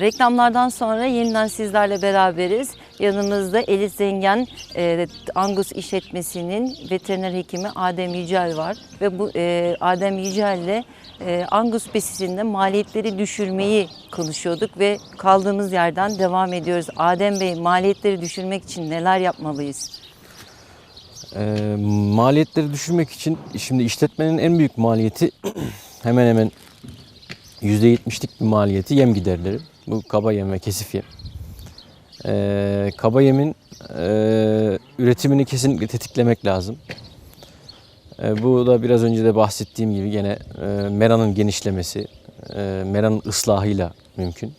Reklamlardan sonra yeniden sizlerle beraberiz. Yanımızda Elis Zengen e, Angus işletmesinin veteriner hekimi Adem Yücel var. Ve bu e, Adem Yücel ile e, Angus besisinde maliyetleri düşürmeyi konuşuyorduk ve kaldığımız yerden devam ediyoruz. Adem Bey maliyetleri düşürmek için neler yapmalıyız? Ee, maliyetleri düşürmek için şimdi işletmenin en büyük maliyeti hemen hemen %70'lik bir maliyeti yem giderleri. Bu kaba yem ve kesif yem. Ee, kaba yemin e, üretimini kesinlikle tetiklemek lazım. Ee, bu da biraz önce de bahsettiğim gibi gene e, meranın genişlemesi, e, meranın ıslahıyla mümkün.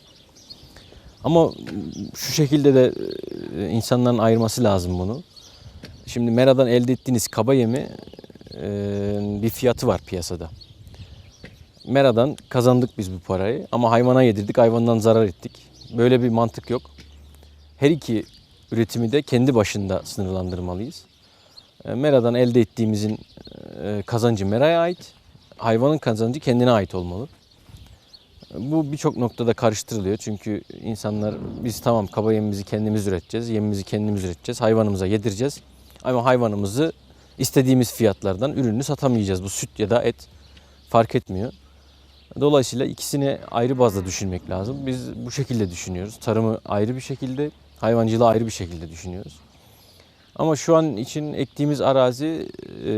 Ama şu şekilde de e, insanların ayırması lazım bunu. Şimdi meradan elde ettiğiniz kaba yemi e, bir fiyatı var piyasada. Meradan kazandık biz bu parayı ama hayvana yedirdik, hayvandan zarar ettik. Böyle bir mantık yok. Her iki üretimi de kendi başında sınırlandırmalıyız. E, Meradan elde ettiğimizin e, kazancı meraya ait, hayvanın kazancı kendine ait olmalı. Bu birçok noktada karıştırılıyor çünkü insanlar biz tamam kaba yemimizi kendimiz üreteceğiz, yemimizi kendimiz üreteceğiz, hayvanımıza yedireceğiz. Ama hayvanımızı istediğimiz fiyatlardan ürünü satamayacağız. Bu süt ya da et fark etmiyor. Dolayısıyla ikisini ayrı bazda düşünmek lazım. Biz bu şekilde düşünüyoruz. Tarımı ayrı bir şekilde, hayvancılığı ayrı bir şekilde düşünüyoruz. Ama şu an için ektiğimiz arazi, e,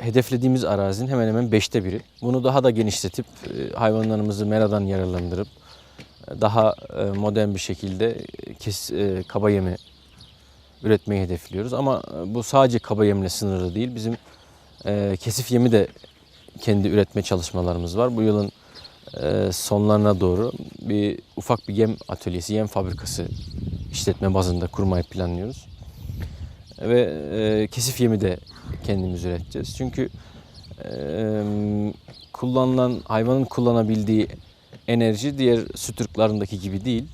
hedeflediğimiz arazinin hemen hemen beşte biri. Bunu daha da genişletip e, hayvanlarımızı meradan yararlandırıp e, daha e, modern bir şekilde kes, e, kaba yemi üretmeyi hedefliyoruz. Ama e, bu sadece kaba yemle sınırlı değil. Bizim e, kesif yemi de kendi üretme çalışmalarımız var. Bu yılın sonlarına doğru bir ufak bir yem atölyesi, yem fabrikası işletme bazında kurmayı planlıyoruz. Ve e, kesif yemi de kendimiz üreteceğiz. Çünkü e, kullanılan hayvanın kullanabildiği enerji diğer süt ırklarındaki gibi değil.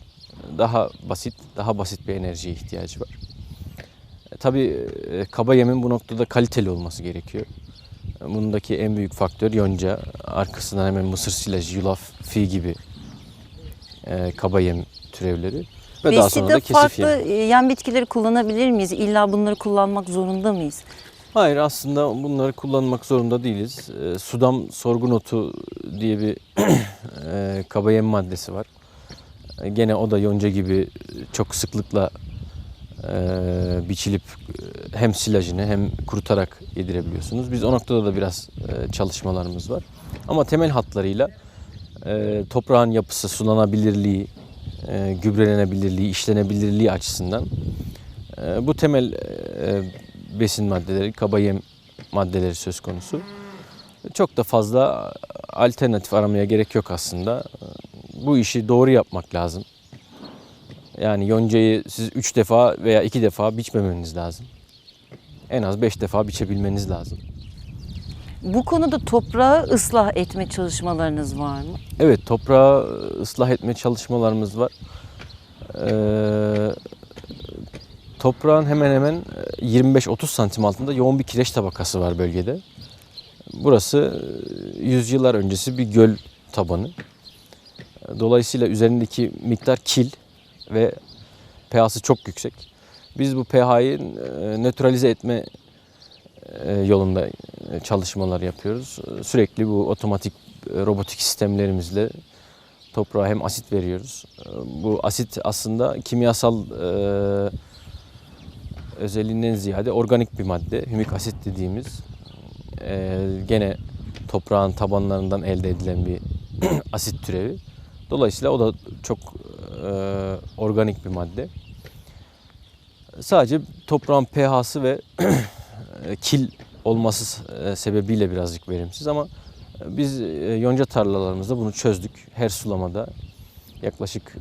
Daha basit, daha basit bir enerjiye ihtiyacı var. E, Tabii e, kaba yemin bu noktada kaliteli olması gerekiyor. Bundaki en büyük faktör yonca. Arkasından hemen mısır silajı, yulaf, fi gibi e, kaba yem türevleri. Ve daha sonra da Beside kesif farklı yem. e, yem bitkileri kullanabilir miyiz? İlla bunları kullanmak zorunda mıyız? Hayır aslında bunları kullanmak zorunda değiliz. E, Sudam sorgun otu diye bir e, kaba yem maddesi var. E, gene o da yonca gibi çok sıklıkla e, biçilip hem silajını hem kurutarak yedirebiliyorsunuz. Biz o noktada da biraz e, çalışmalarımız var. Ama temel hatlarıyla e, toprağın yapısı, sulanabilirliği, e, gübrelenebilirliği, işlenebilirliği açısından e, bu temel e, besin maddeleri, kaba yem maddeleri söz konusu. Çok da fazla alternatif aramaya gerek yok aslında. Bu işi doğru yapmak lazım. Yani yoncayı siz 3 defa veya 2 defa biçmemeniz lazım. En az 5 defa biçebilmeniz lazım. Bu konuda toprağı ıslah etme çalışmalarınız var mı? Evet, toprağı ıslah etme çalışmalarımız var. Ee, toprağın hemen hemen 25-30 santim altında yoğun bir kireç tabakası var bölgede. Burası e, yüzyıllar öncesi bir göl tabanı. Dolayısıyla üzerindeki miktar kil ve pH'sı çok yüksek. Biz bu pH'yi e, nötralize etme e, yolunda e, çalışmalar yapıyoruz. Sürekli bu otomatik robotik sistemlerimizle toprağa hem asit veriyoruz. Bu asit aslında kimyasal özelliğinden ziyade organik bir madde. Hümik asit dediğimiz gene toprağın tabanlarından elde edilen bir asit türevi. Dolayısıyla o da çok organik bir madde. Sadece toprağın pH'sı ve e, kil olması e, sebebiyle birazcık verimsiz ama e, biz e, yonca tarlalarımızda bunu çözdük. Her sulamada yaklaşık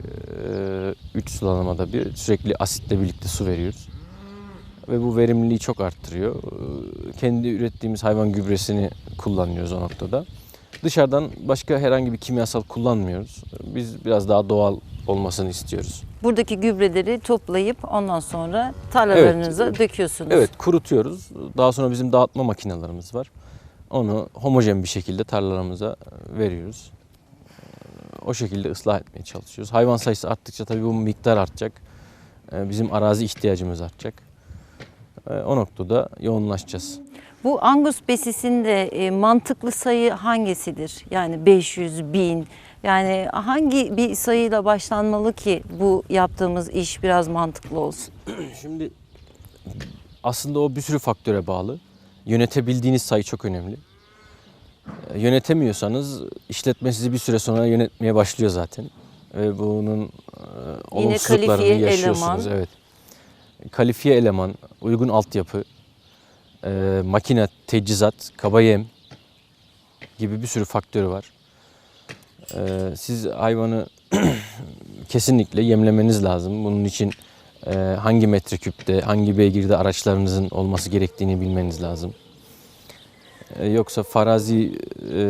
3 sulamada bir sürekli asitle birlikte su veriyoruz. Ve bu verimliliği çok arttırıyor. E, Kendi ürettiğimiz hayvan gübresini kullanıyoruz o noktada. Dışarıdan başka herhangi bir kimyasal kullanmıyoruz. Biz biraz daha doğal olmasını istiyoruz. Buradaki gübreleri toplayıp ondan sonra tarlalarınıza döküyorsunuz. Evet kurutuyoruz. Daha sonra bizim dağıtma makinelerimiz var. Onu homojen bir şekilde tarlalarımıza veriyoruz. o şekilde ıslah etmeye çalışıyoruz. Hayvan sayısı arttıkça tabii bu miktar artacak. E, bizim arazi ihtiyacımız artacak. E, o noktada yoğunlaşacağız. Bu Angus besisinde e, mantıklı sayı hangisidir? Yani 500, 1000 yani hangi bir sayıyla başlanmalı ki bu yaptığımız iş biraz mantıklı olsun? Şimdi aslında o bir sürü faktöre bağlı. Yönetebildiğiniz sayı çok önemli. E, Yönetemiyorsanız işletme sizi bir süre sonra yönetmeye başlıyor zaten. Ve bunun e, olumsuzluklarını yaşıyorsunuz. eleman. Evet. Kalifiye eleman, uygun altyapı, e, makine, teçhizat, kaba yem gibi bir sürü faktörü var. E, siz hayvanı kesinlikle yemlemeniz lazım. Bunun için e, hangi metreküpte, hangi beygirde araçlarınızın olması gerektiğini bilmeniz lazım. E, yoksa farazi e,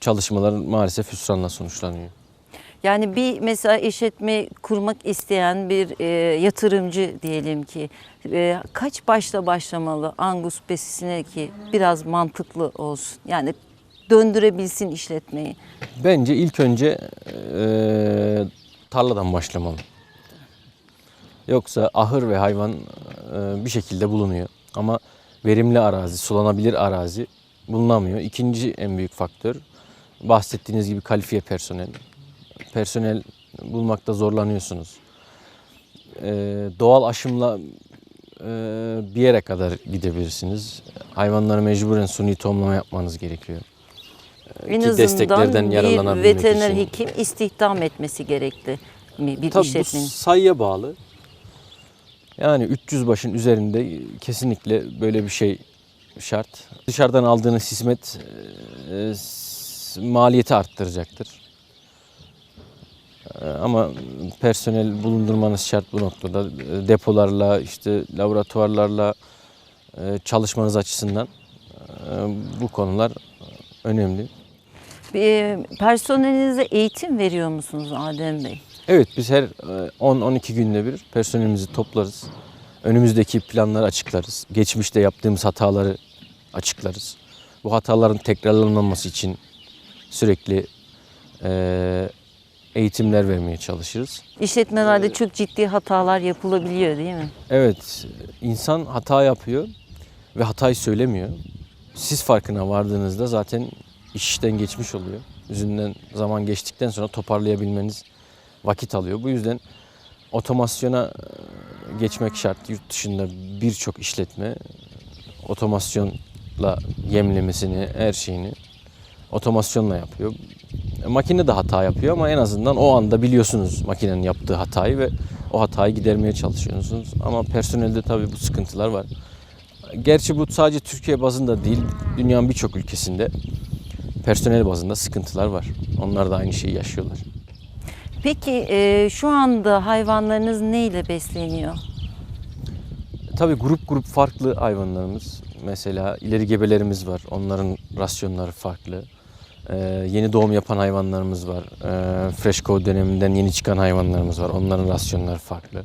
çalışmalar maalesef hüsranla sonuçlanıyor. Yani bir mesela işletme kurmak isteyen bir yatırımcı diyelim ki kaç başta başlamalı Angus besisine ki biraz mantıklı olsun. Yani döndürebilsin işletmeyi. Bence ilk önce e, tarladan başlamalı. Yoksa ahır ve hayvan e, bir şekilde bulunuyor. Ama verimli arazi, sulanabilir arazi bulunamıyor. İkinci en büyük faktör bahsettiğiniz gibi kalifiye personel. Personel bulmakta zorlanıyorsunuz. E, doğal aşımla e, bir yere kadar gidebilirsiniz. Hayvanları mecburen suni tohumlama yapmanız gerekiyor. En Ki azından desteklerden bir yararlanabilmek veteriner için. hekim istihdam etmesi gerekli mi bir Tabii bu işletmenin? sayıya bağlı. Yani 300 başın üzerinde kesinlikle böyle bir şey şart. Dışarıdan aldığınız hizmet e, maliyeti arttıracaktır. E, Ama personel bulundurmanız şart bu noktada. E, Depolarla, işte laboratuvarlarla e, çalışmanız açısından e, bu konular önemli. E, personelinize eğitim veriyor musunuz Adem Bey? Evet biz her e, 10-12 günde bir personelimizi toplarız. Önümüzdeki planları açıklarız. Geçmişte yaptığımız hataları açıklarız. Bu hataların tekrarlanmaması için sürekli e, eğitimler vermeye çalışırız. İşletmelerde çok ciddi hatalar yapılabiliyor değil mi? Evet insan hata yapıyor ve hatayı söylemiyor. Siz farkına vardığınızda zaten işten geçmiş oluyor. Yüzünden zaman geçtikten sonra toparlayabilmeniz vakit alıyor. Bu yüzden otomasyona e, geçmek şart. Yurt dışında birçok işletme otomasyonla yemlemesini, her şeyini otomasyonla yapıyor. E, Makine de hata yapıyor ama en azından o anda biliyorsunuz makinenin yaptığı hatayı ve o hatayı gidermeye çalışıyorsunuz. Ama personelde tabii bu sıkıntılar var. Gerçi bu sadece Türkiye bazında değil, dünyanın birçok ülkesinde personel bazında sıkıntılar var. Onlar da aynı şeyi yaşıyorlar. Peki e, şu anda hayvanlarınız neyle besleniyor? Tabii grup grup farklı hayvanlarımız. Mesela ileri gebelerimiz var. Onların rasyonları farklı. Ee, yeni doğum yapan hayvanlarımız var. Ee, fresh cow döneminden yeni çıkan hayvanlarımız var. Onların rasyonları farklı.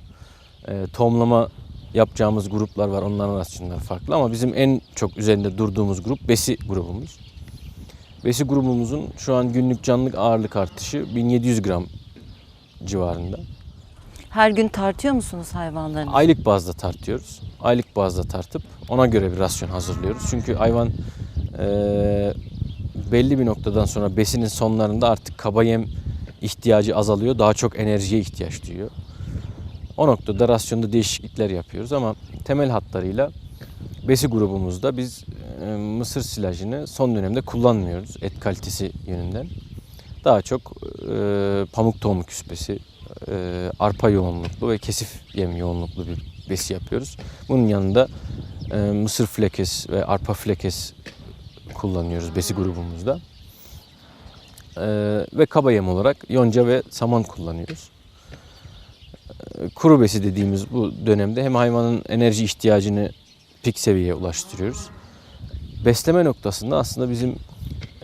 Ee, tohumlama yapacağımız gruplar var. Onların rasyonları farklı. Ama bizim en çok üzerinde durduğumuz grup besi grubumuz. Besi grubumuzun şu an günlük canlılık ağırlık artışı 1700 gram civarında. Her gün tartıyor musunuz hayvanlarınızı? Aylık bazda tartıyoruz. Aylık bazda tartıp ona göre bir rasyon hazırlıyoruz. Çünkü hayvan eee, belli bir noktadan sonra besinin sonlarında artık kaba yem ihtiyacı azalıyor. Daha çok enerjiye ihtiyaç duyuyor. O noktada rasyonda değişiklikler yapıyoruz ama temel hatlarıyla besi grubumuzda biz eee, mısır silajını son dönemde kullanmıyoruz et kalitesi yönünden. Daha çok eee, pamuk tohumu küspesi, eee, arpa yoğunluklu ve kesif yem yoğunluklu bir besi yapıyoruz. Bunun yanında eee, mısır flekes ve arpa flekes kullanıyoruz besi grubumuzda. Eee, ve kaba yem olarak yonca ve saman kullanıyoruz. Eee, kuru besi dediğimiz bu dönemde hem hayvanın enerji ihtiyacını pik seviyeye ulaştırıyoruz. Besleme noktasında aslında bizim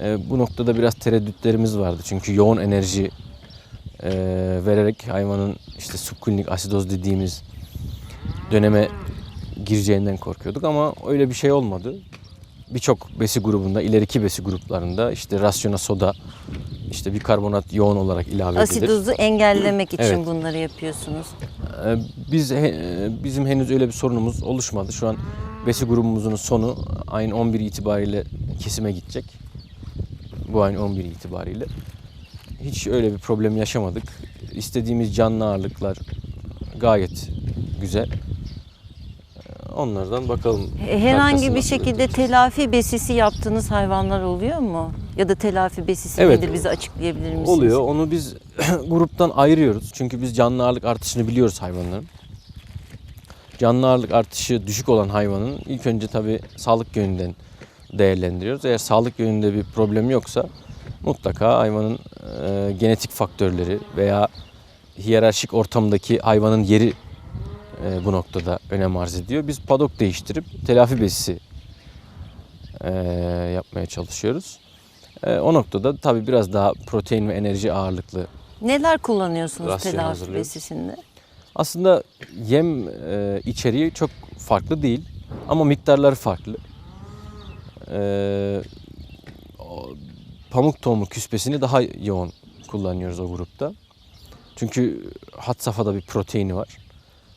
e, bu noktada biraz tereddütlerimiz vardı. Çünkü yoğun enerji e, vererek hayvanın işte subklinik asidoz dediğimiz döneme gireceğinden korkuyorduk ama öyle bir şey olmadı. Birçok besi grubunda, ileriki besi gruplarında işte rasyona soda işte bikarbonat yoğun olarak ilave edilir. Asidozu engellemek için Evet. bunları yapıyorsunuz. Ee, Biz he- bizim henüz öyle bir sorunumuz oluşmadı. Şu an besi grubumuzun sonu ayın 11 itibariyle kesime gidecek. Bu ayın 11 itibariyle. Hiç öyle bir problem yaşamadık. İstediğimiz canlı ağırlıklar gayet güzel. Ee, Onlardan bakalım. E, Herhangi bir şekilde telafi besisi yaptığınız hayvanlar oluyor mu? Ya da telafi besisi Evet. nedir bize açıklayabilir misiniz? Oluyor. Onu biz gruptan ayırıyoruz. Çünkü biz canlı ağırlık artışını biliyoruz hayvanların. Canlı ağırlık artışı düşük olan hayvanın ilk önce tabii sağlık yönünden değerlendiriyoruz. Eğer sağlık yönünde bir problem yoksa mutlaka hayvanın e, genetik faktörleri veya hiyerarşik ortamdaki hayvanın yeri e, bu noktada önem arz ediyor. Biz padok değiştirip telafi besisi e, yapmaya çalışıyoruz. E, o noktada tabii biraz daha protein ve enerji ağırlıklı. Neler kullanıyorsunuz hazırlıyoruz. besisinde? Aslında yem e, içeriği çok farklı değil ama miktarları farklı. E, pamuk tohumu küspesini daha yoğun kullanıyoruz o grupta. Çünkü had safhada bir proteini var.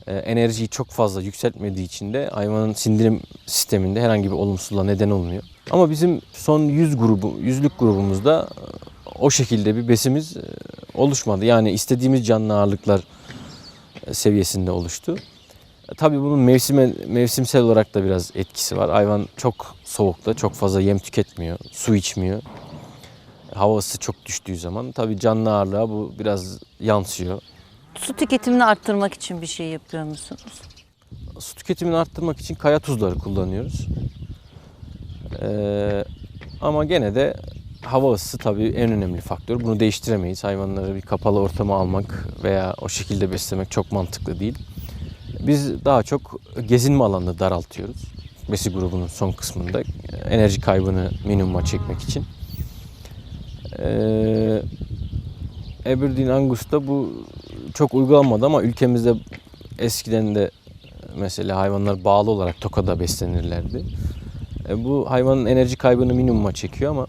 E, enerjiyi çok fazla yükseltmediği için de hayvanın sindirim sisteminde herhangi bir olumsuzluğa neden olmuyor. Ama bizim son 100 grubu, yüzlük grubumuzda e, o şekilde bir besimiz e, oluşmadı. Yani istediğimiz canlı ağırlıklar e, seviyesinde oluştu. Tabii bunun mevsime, mevsimsel olarak da biraz etkisi var. Hayvan çok soğukta, çok fazla yem tüketmiyor, su içmiyor. Hava ısı çok düştüğü zaman tabii canlı ağırlığa bu biraz yansıyor. Su tüketimini arttırmak için bir şey yapıyor musunuz? Su tüketimini arttırmak için kaya tuzları kullanıyoruz. Ee, ama gene de hava ısısı tabii en önemli faktör. Bunu değiştiremeyiz. Hayvanları bir kapalı ortama almak veya o şekilde beslemek çok mantıklı değil. Biz daha çok gezinme alanını daraltıyoruz. Besi grubunun son kısmında enerji kaybını minimuma çekmek için. Ee, Aberdeen Angus'ta bu çok uygulanmadı ama ülkemizde eskiden de mesela hayvanlar bağlı olarak tokada beslenirlerdi. E, bu hayvanın enerji kaybını minimuma çekiyor ama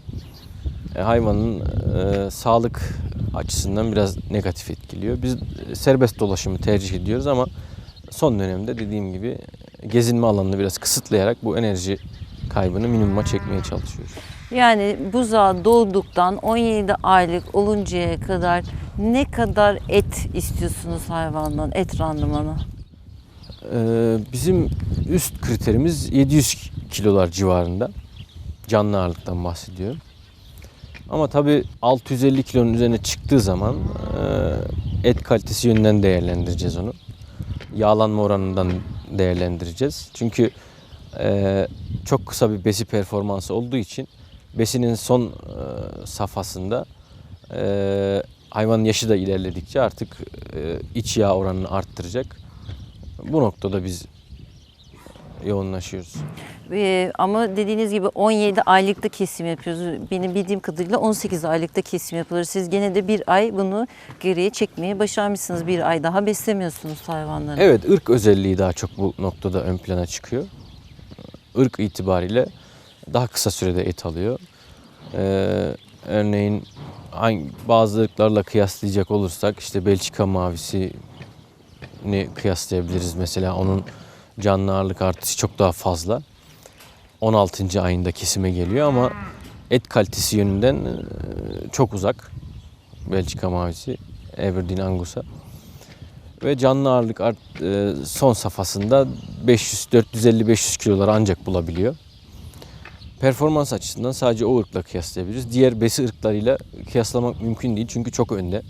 e, hayvanın e, sağlık açısından biraz negatif etkiliyor. Biz e, serbest dolaşımı tercih ediyoruz ama son dönemde dediğim gibi gezinme alanını biraz kısıtlayarak bu enerji kaybını minimuma çekmeye çalışıyoruz. Yani buzağı doğduktan 17 aylık oluncaya kadar ne kadar et istiyorsunuz hayvandan, et randımanı? Ee, bizim üst kriterimiz 700 kilolar civarında. Canlı ağırlıktan bahsediyorum. Ama tabii 650 kilonun üzerine çıktığı zaman et kalitesi yönünden değerlendireceğiz onu. Yağlanma oranından değerlendireceğiz. Çünkü çok kısa bir besi performansı olduğu için besinin son safhasında hayvanın yaşı da ilerledikçe artık iç yağ oranını arttıracak. Bu noktada biz yoğunlaşıyoruz. Ee, ama dediğiniz gibi 17 aylıkta kesim yapıyoruz. Benim bildiğim kadarıyla 18 aylıkta kesim yapılır. Siz gene de bir ay bunu geriye çekmeye başarmışsınız. Bir ay daha beslemiyorsunuz hayvanları. Evet, ırk özelliği daha çok bu noktada ön plana çıkıyor. Irk itibariyle daha kısa sürede et alıyor. Ee, örneğin hangi, bazı ırklarla kıyaslayacak olursak işte Belçika mavisi ni kıyaslayabiliriz mesela. Onun canlı ağırlık artışı çok daha fazla. 16. ayında kesime geliyor ama et kalitesi yönünden e, çok uzak. Belçika mavisi, Aberdeen Angus'a. Ve canlı ağırlık art, e, son safhasında 500 450-500 kiloları ancak bulabiliyor. Performans açısından sadece o ırkla kıyaslayabiliriz. Diğer besi ırklarıyla kıyaslamak mümkün değil çünkü çok önde.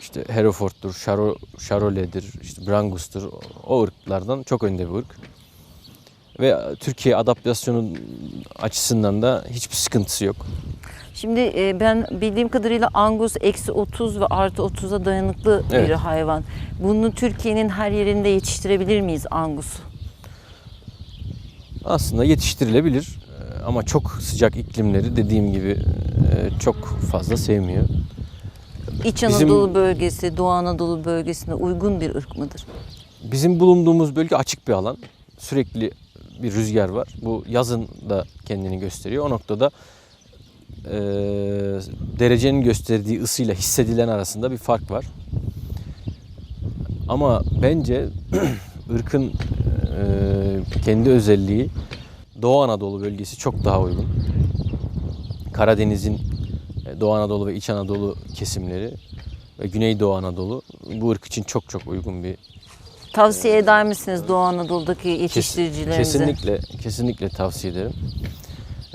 İşte Hereford'dur, Charo, Charolaise'dir, işte Brangus'tur. O ırklardan çok önde bir ırk. Ve Türkiye adaptasyonu açısından da hiçbir sıkıntısı yok. Şimdi e, ben bildiğim kadarıyla Angus eksi 30 ve artı 30'a dayanıklı bir Evet. hayvan. Bunu Türkiye'nin her yerinde yetiştirebilir miyiz Angus'u? Aslında yetiştirilebilir Ee, ama çok sıcak iklimleri dediğim gibi e, çok fazla sevmiyor. İç Bizim- Anadolu bölgesi, Doğu Anadolu bölgesine uygun bir ırk mıdır? Bizim bulunduğumuz bölge açık bir alan. Sürekli bir rüzgar var. Bu yazın da kendini gösteriyor. O noktada e, derecenin gösterdiği ısıyla hissedilen arasında bir fark var. Ama bence ırkın e, kendi özelliği Doğu Anadolu bölgesi çok daha uygun. Karadeniz'in Doğu Anadolu ve İç Anadolu kesimleri ve Güneydoğu Anadolu bu ırk için çok çok uygun bir Tavsiye eder misiniz Doğu Anadolu'daki yetiştiricilerimize? Kesinlikle, kesinlikle tavsiye ederim.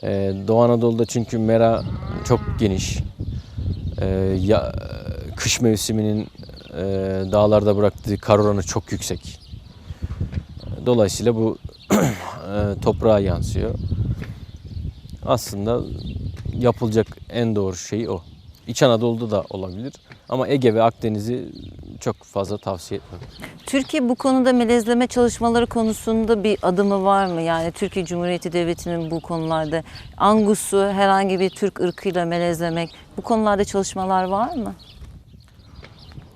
Ee, Doğu Anadolu'da çünkü mera çok geniş. Ee, ya, kış mevsiminin e, dağlarda bıraktığı kar oranı çok yüksek. Dolayısıyla bu e, toprağa yansıyor. Aslında yapılacak en doğru şey o. İç Anadolu'da da olabilir ama Ege ve Akdeniz'i çok fazla tavsiye etmem. Türkiye bu konuda melezleme çalışmaları konusunda bir adımı var mı? Yani Türkiye Cumhuriyeti Devleti'nin bu konularda Angus'u herhangi bir Türk ırkıyla melezlemek bu konularda çalışmalar var mı?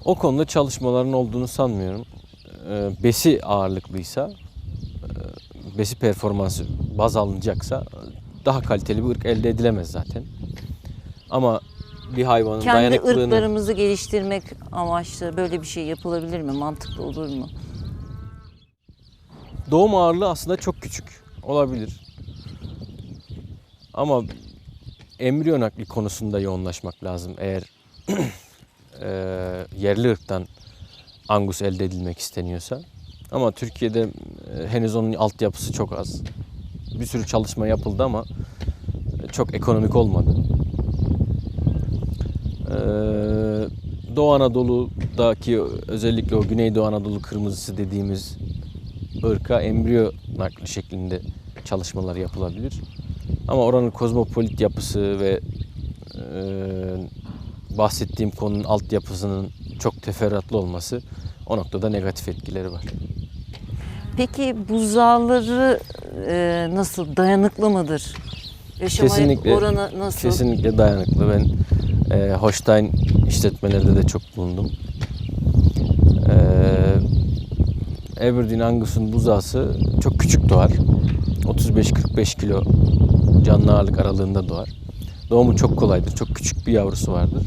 O konuda çalışmaların olduğunu sanmıyorum. Ee, Besi ağırlıklıysa, e, besi performansı baz alınacaksa daha kaliteli bir ırk elde edilemez zaten. Ama bir hayvanın Kendi dayanıklılığını ırklarımızı geliştirmek amaçlı böyle bir şey yapılabilir mi? Mantıklı olur mu? doğum ağırlığı aslında çok küçük olabilir. Ama embriyo nakli konusunda yoğunlaşmak lazım eğer e, yerli ırktan Angus elde edilmek isteniyorsa. Ama Türkiye'de e, henüz onun altyapısı çok az. Bir sürü çalışma yapıldı ama e, çok ekonomik olmadı. Ee, Doğu Anadolu'daki özellikle o Güneydoğu Anadolu kırmızısı dediğimiz ırka embriyo nakli şeklinde çalışmalar yapılabilir. Ama oranın kozmopolit yapısı ve e, bahsettiğim konunun altyapısının çok teferruatlı olması o noktada negatif etkileri var. Peki buzağları e, nasıl? Dayanıklı mıdır? Yaşama Kesinlikle, oranı nasıl? Kesinlikle dayanıklı. Ben e, Holstein işletmelerde de çok bulundum. E, Aberdeen Angus'un buzağısı çok küçük doğar. 35-45 kilo canlı ağırlık aralığında doğar. Doğumu çok kolaydır. Çok küçük bir yavrusu vardır.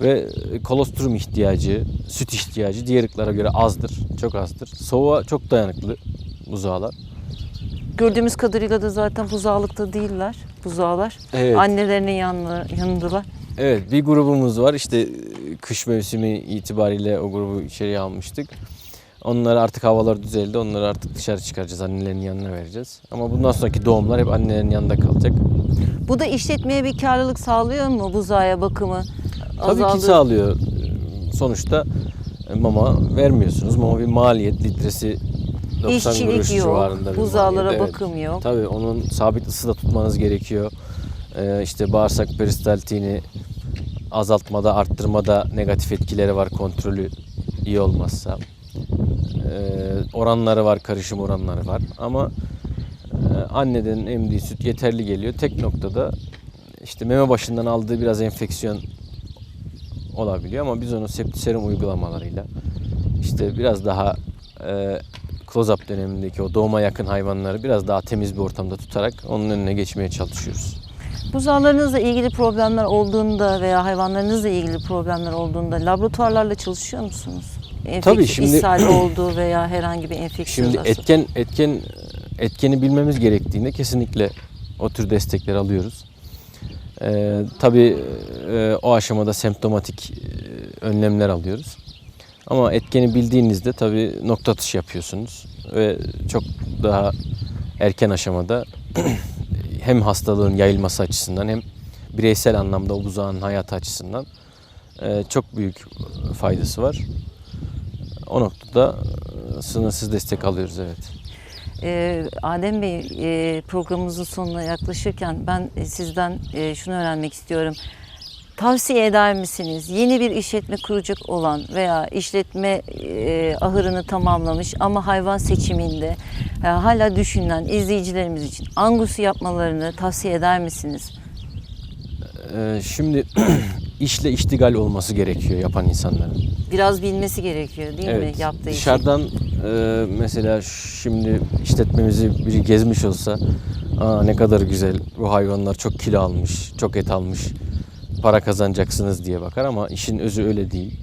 Ve kolostrum ihtiyacı, süt ihtiyacı diğer ırklara göre azdır. Çok azdır. Soğuğa çok dayanıklı buzağlar. Gördüğümüz kadarıyla da zaten buzağlıkta değiller. Buzağlar. Evet. Annelerinin yanlı, yanındalar. Evet bir grubumuz var işte kış mevsimi itibariyle o grubu içeriye almıştık. Onları artık havalar düzeldi. Onları artık dışarı çıkaracağız. Annelerin yanına vereceğiz. Ama bundan sonraki doğumlar hep annelerin yanında kalacak. Bu da işletmeye bir karlılık sağlıyor mu buzağa bakımı? Tabii ki sağlıyor. Sonuçta e, mama vermiyorsunuz. Mama bir maliyet. Litresi 90 kuruş İşçilik yok, civarında bir buzağlara maliyet. Evet. bakım yok. Tabii onun sabit ısıda tutmanız gerekiyor. Ee, işte bağırsak peristaltiğini azaltmada, arttırmada negatif etkileri var kontrolü iyi olmazsa. Ee, oranları var, karışım oranları var. Ama e, anneden emdiği süt yeterli geliyor. Tek noktada işte meme başından aldığı biraz enfeksiyon olabiliyor ama biz onu septiserum uygulamalarıyla işte biraz daha e, close-up dönemindeki o doğuma yakın hayvanları biraz daha temiz bir ortamda tutarak onun önüne geçmeye çalışıyoruz. Buzağlarınızla ilgili problemler olduğunda veya hayvanlarınızla ilgili problemler olduğunda laboratuvarlarla çalışıyor musunuz? Enfeksiyon, Tabii, şimdi- ishal oldu veya herhangi bir enfeksiyon. Şimdi etken etken etkeni bilmemiz gerektiğinde kesinlikle o tür destekler alıyoruz. Ee, tabii e, o aşamada semptomatik e, önlemler alıyoruz. Ama etkeni bildiğinizde tabii nokta atışı yapıyorsunuz ve çok daha erken aşamada hem hastalığın yayılması açısından hem bireysel anlamda o buzağın hayatı açısından e, çok büyük faydası var. O noktada e, sınırsız destek alıyoruz evet. Ee, Adem Bey e, programımızın sonuna yaklaşırken ben e, sizden e, şunu öğrenmek istiyorum. Tavsiye eder misiniz? Yeni bir işletme kuracak olan veya işletme e, ahırını tamamlamış ama hayvan seçiminde e, hala düşünen izleyicilerimiz için Angus'u yapmalarını tavsiye eder misiniz? Ee, şimdi işle iştigal olması gerekiyor yapan insanların. Biraz bilmesi gerekiyor değil mi yaptığı işi? Dışarıdan e, mesela şimdi işletmemizi biri gezmiş olsa Aa ne kadar güzel bu hayvanlar çok kilo almış, çok et almış, para kazanacaksınız diye bakar ama işin özü öyle değil.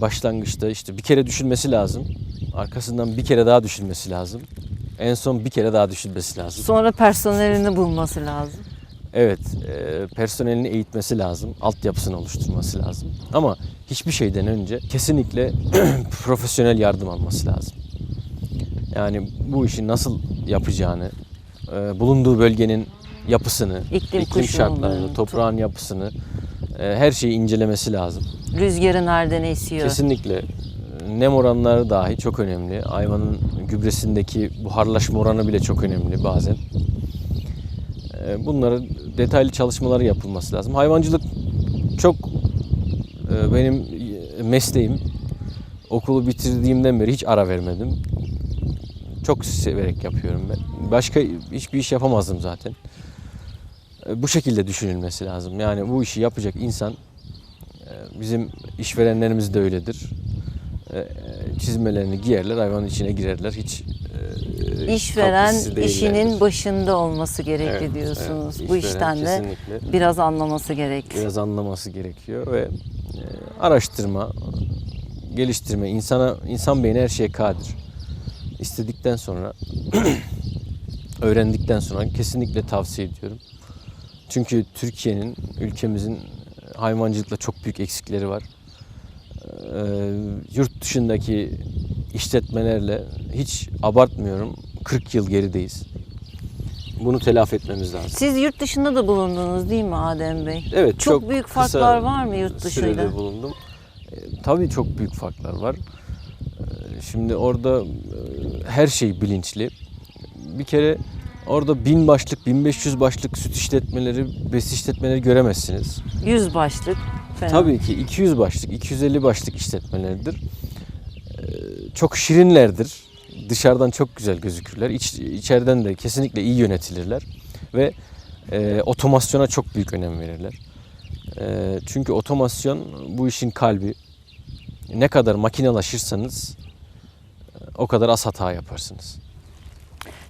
Başlangıçta işte bir kere düşünmesi lazım. Arkasından bir kere daha düşünmesi lazım. En son bir kere daha düşünmesi lazım. Sonra personelini bulması lazım. Evet, e, personelini eğitmesi lazım, altyapısını oluşturması lazım. Ama hiçbir şeyden önce kesinlikle profesyonel yardım alması lazım. Yani bu işi nasıl yapacağını, e, bulunduğu bölgenin yapısını, İklim iklim şartlarını, toprağın yapısını, e, her şeyi incelemesi lazım. Rüzgarı nereden esiyor? Kesinlikle nem oranları dahi çok önemli. Hayvanın gübresindeki buharlaşma oranı bile çok önemli bazen. E, Bunları detaylı çalışmaları yapılması lazım. Hayvancılık çok e, benim mesleğim. Okulu bitirdiğimden beri hiç ara vermedim. Çok severek yapıyorum ben. Başka hiçbir iş yapamazdım zaten. E, Bu şekilde düşünülmesi lazım. Yani bu işi yapacak insan e, bizim işverenlerimiz de öyledir. E, Çizmelerini giyerler, hayvanın içine girerler. Hiç e, İşveren kaprisli değillerdir. işinin başında olması gerekli Evet, diyorsunuz. evet. Bu İşveren işten de kesinlikle biraz anlaması gerekli. biraz anlaması gerekiyor ve e, araştırma, geliştirme, insana insan beyni her şeye kadir. İstedikten sonra öğrendikten sonra kesinlikle tavsiye ediyorum. Çünkü Türkiye'nin, ülkemizin hayvancılıkla çok büyük eksikleri var. Ee, yurt dışındaki işletmelerle hiç abartmıyorum 40 yıl gerideyiz. Bunu telafi etmemiz lazım. Siz yurt dışında da bulundunuz değil mi Adem Bey? Evet Çok büyük kısa farklar var mı yurt dışıyla? Sürede bulundum. E, tabii çok büyük farklar var. E, şimdi orada e, her şey bilinçli. Bir kere orada bin başlık, 1500 başlık süt işletmeleri, bes işletmeleri göremezsiniz. Yüz başlık. Fena. Tabii ki 200 başlık, 250 başlık işletmeleridir. Çok şirinlerdir. Dışarıdan çok güzel gözükürler. İç, içeriden de kesinlikle iyi yönetilirler. Ve e, otomasyona çok büyük önem verirler. E, çünkü otomasyon bu işin kalbi. Ne kadar makinalaşırsanız e, o kadar az hata yaparsınız.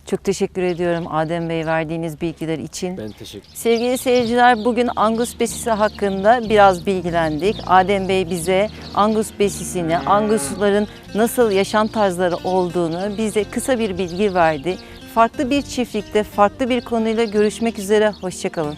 Çok teşekkür ediyorum Adem Bey verdiğiniz bilgiler için. Ben teşekkür Sevgili seyirciler bugün Angus besisi hakkında biraz bilgilendik. Adem Bey bize Angus besisini, Angusların nasıl yaşam tarzları olduğunu bize kısa bir bilgi verdi. Farklı bir çiftlikte farklı bir konuyla görüşmek üzere. Hoşçakalın.